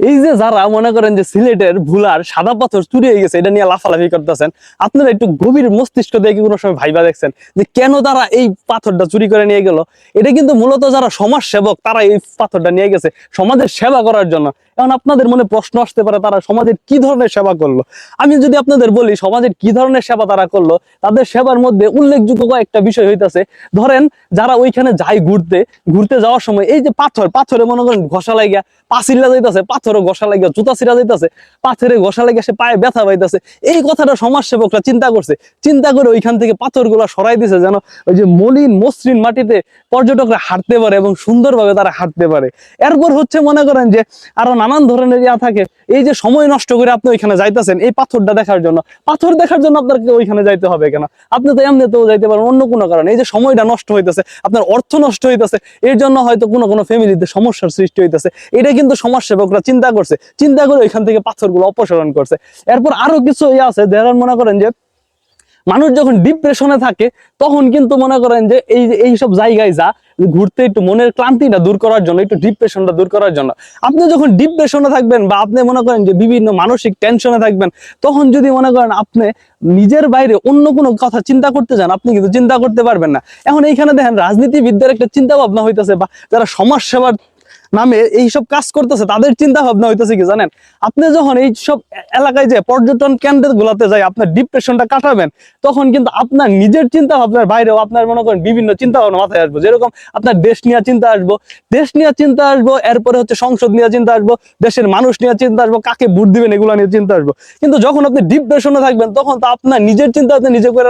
এই যে যারা মনে করেন যে সিলেটের ভুলার সাদা পাথর চুরি হয়ে গেছে, এটা নিয়ে লাফালাফি করতেছেন, আপনারা একটু গভীর মস্তিষ্ক দেখে কোনো সময় ভাইবা দেখছেন যে কেন তারা এই পাথরটা চুরি করে নিয়ে গেল? এটা কিন্তু মূলত যারা সমাজ সেবক তারা এই পাথরটা নিয়ে গেছে সমাজের সেবা করার জন্য। এখন আপনাদের মনে প্রশ্ন আসতে পারে, তারা সমাজের কি ধরনের সেবা করল? আমি যদি আপনাদের বলি, সমাজের কি ধরনের সেবা তারা করল, তাদের সেবার মধ্যে উল্লেখযোগ্য কয়েকটা বিষয় হইতাছে। ধরেন, যারা ওইখানে যায় ঘুরতে ঘুরতে যাওয়ার সময় এই যে পাথর, পাথরে মনে করেন ঘষা লাগিয়া পাচিল্লা যাইতাছে পাথরে ঘষা লাগিয়া জুতা ছিঁড়া যাইতাছে, পাথরে ঘষা লাগিয়া সে পায়ে ব্যথা পাইতেছে। এই কথাটা সমাজসেবকরা চিন্তা করছে। চিন্তা করে ওইখান থেকে পাথরগুলো সরাই দিছে যেন ওই যে মলিন মসৃণ মাটিতে পর্যটকরা হাঁটতে পারে এবং সুন্দরভাবে তারা হাঁটতে পারে। এরপর হচ্ছে মনে করেন যে, আরও নানান ধরনের ইয়া থাকে। এই যে সময় নষ্ট করে আপনি ওইখানে যাইতেছেন, এই পাথরটা দেখার জন্য। পাথর দেখার জন্য আপনাকে ওইখানে যাইতে হবে কেন? আপনি তো এমনিতেও যাইতে পারেন অন্য কোনো কারণে। এই যে সময়টা নষ্ট হইতেছে, আপনার অর্থ নষ্ট হইতেছে, এর জন্য হয়তো কোনো কোনো ফ্যামিলিতে সমস্যার সৃষ্টি হইতেছে। এটা কিন্তু সমাজ সমাজসেবকরা চিন্তা করছে। চিন্তা করে ওইখান থেকে পাথরগুলো অপসারণ করছে। এরপর আরও কিছু ইয়ে আছে, যারা মনে করেন যে মানুষ যখন ডিপ্রেশনে থাকে, তখন কিন্তু মনে করেন যে এই এইসব জায়গায় যা, ঘুরতে একটু মনের ক্লান্তিটা দূর করার জন্য, একটু ডিপ্রেশনটা দূর করার জন্য। আপনি যখন ডিপ্রেশনে থাকবেন বা আপনি মনে করেন যে বিভিন্ন মানসিক টেনশনে থাকবেন, তখন যদি মনে করেন আপনি নিজের বাইরে অন্য কোনো কথা চিন্তা করতে যান, আপনি কিন্তু চিন্তা করতে পারবেন না। এখন এইখানে দেখেন রাজনীতিবিদদের একটা চিন্তা ভাবনা হইতেছে বা যারা সমাজ সেবার নামে এইসব কাজ করতেছে, তাদের চিন্তা ভাবনা হইতেছে কি জানেন? আপনি যখন এই সব এলাকায় যে পর্যটন কেন্দ্র গুলাতে যাই, আপনার ডিপ্রেশনটা কাটাবেন, তখন কিন্তু আপনার নিজের চিন্তা ভাবনার বাইরেও আপনার মনে করেন বিভিন্ন চিন্তা ভাবনা মাথায় আসব। যেরকম আপনার দেশ নিয়ে চিন্তা আসব, দেশ নিয়ে চিন্তা আসব, এরপরে হচ্ছে সংসদ নিয়ে চিন্তা আসব, দেশের মানুষ নিয়ে চিন্তা আসব, কাকে ভোট দিবেন এগুলো নিয়ে চিন্তা আসব। কিন্তু যখন আপনি ডিপ্রেশনে থাকবেন, তখন তো আপনার নিজের চিন্তা আপনি নিজে করে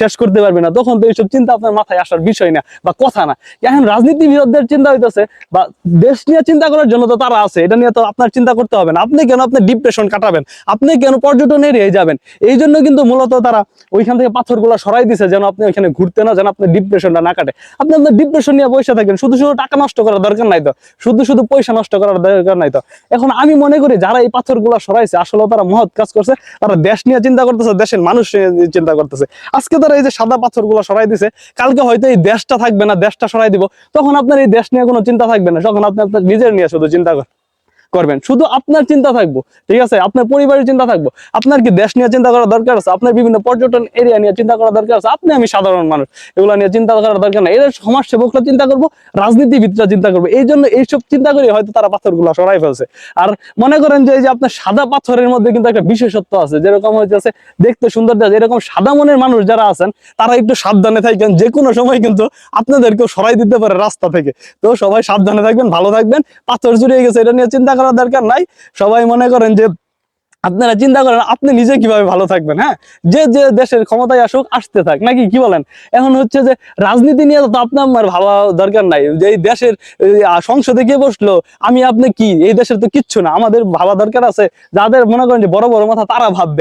শেষ করতে পারবেন না। তখন তো এইসব চিন্তা আপনার মাথায় আসার বিষয় না বা কথা না। এখন রাজনীতিবিদদের চিন্তা হইতেছে বা দেশ নিয়ে চিন্তা করার জন্য তো তারা আছে, এটা নিয়ে তো আপনার চিন্তা করতে হবে না। আপনি কেন আপনার ডিপ্রেশন কাটাবেন? আপনি কেন পর্যটন এরিয়ায় যাবেন? এই জন্য কিন্তু মূলত তারা ওইখান থেকে পাথরগুলো সরাই দিছে যেন আপনি ওইখানে ঘুরতে না যেন আপনার ডিপ্রেশনটা না কাটে। আপনি আপনার ডিপ্রেশন নিয়ে বসে থাকেন, শুধু শুধু টাকা নষ্ট করার দরকার নাই তো। শুধু শুধু পয়সা নষ্ট করার দরকার নাই তো। এখন আমি মনে করি যারা এই পাথরগুলো সরাইছে আসলে তারা মহৎ কাজ করছে, তারা দেশ নিয়ে চিন্তা করতেছে, দেশের মানুষ নিয়ে চিন্তা করতেছে। আজকে তারা এই যে সাদা পাথরগুলো সরাই দিছে, কালকে হয়তো এই দেশটা থাকবে না, দেশটা সরাই দিব, তখন আপনার এই দেশ নিয়ে কোনো চিন্তা থাকবে না। তখন আপনি আপনার নিজের নিয়ে শুধু চিন্তা কর- করবেন। শুধু আপনার চিন্তা থাকব ঠিক আছে? আপনার পরিবারের চিন্তা থাকব। আপনার কি দেশ নিয়ে চিন্তা করার দরকার আছে? আপনার বিভিন্ন পর্যটন এরিয়া নিয়ে চিন্তা করার দরকার আছে? আপনি আমি সাধারণ মানুষ এগুলো নিয়ে চিন্তা করার দরকার নাই। এরা সমাজ সেবকরা চিন্তা করব রাজনীতিবিদরা চিন্তা করব। এই জন্য এইসব চিন্তা করে হয়তো তারা পাথরগুলো সরাই ফেলছে। আর মনে করেন যে আপনার সাদা পাথরের মধ্যে কিন্তু একটা বিশেষত্ব আছে যেরকম হচ্ছে দেখতে সুন্দর দেখা যায়, এরকম সাদা মনের মানুষ যারা আছেন তারা একটু সাবধানে থাকবেন যে কোনো সময় কিন্তু আপনাদেরকেও সরাই দিতে পারে রাস্তা থেকে। তো সবাই সাবধানে থাকবেন ভালো থাকবেন। পাথর জুড়িয়ে গেছে এটা নিয়ে চিন্তা করার দরকার নাই। সবাই মনে করেন যে আপনারা চিন্তা করেন, আপনি নিজে কীভাবে ভালো থাকবেন হ্যাঁ? যে যে দেশের ক্ষমতায় আসুক, আসতে থাক। নাকি কি বলেন? এখন হচ্ছে যে রাজনীতি নিয়ে তো আপনার আমার ভাবা দরকার নাই। যে এই দেশের সংসদে গিয়ে বসল? আমি, আপনি কি? এই দেশের তো কিচ্ছু না। আমাদের ভাবা দরকার আছে। যাদের মনে করেন যে বড় বড় মাথা, তারা ভাববে।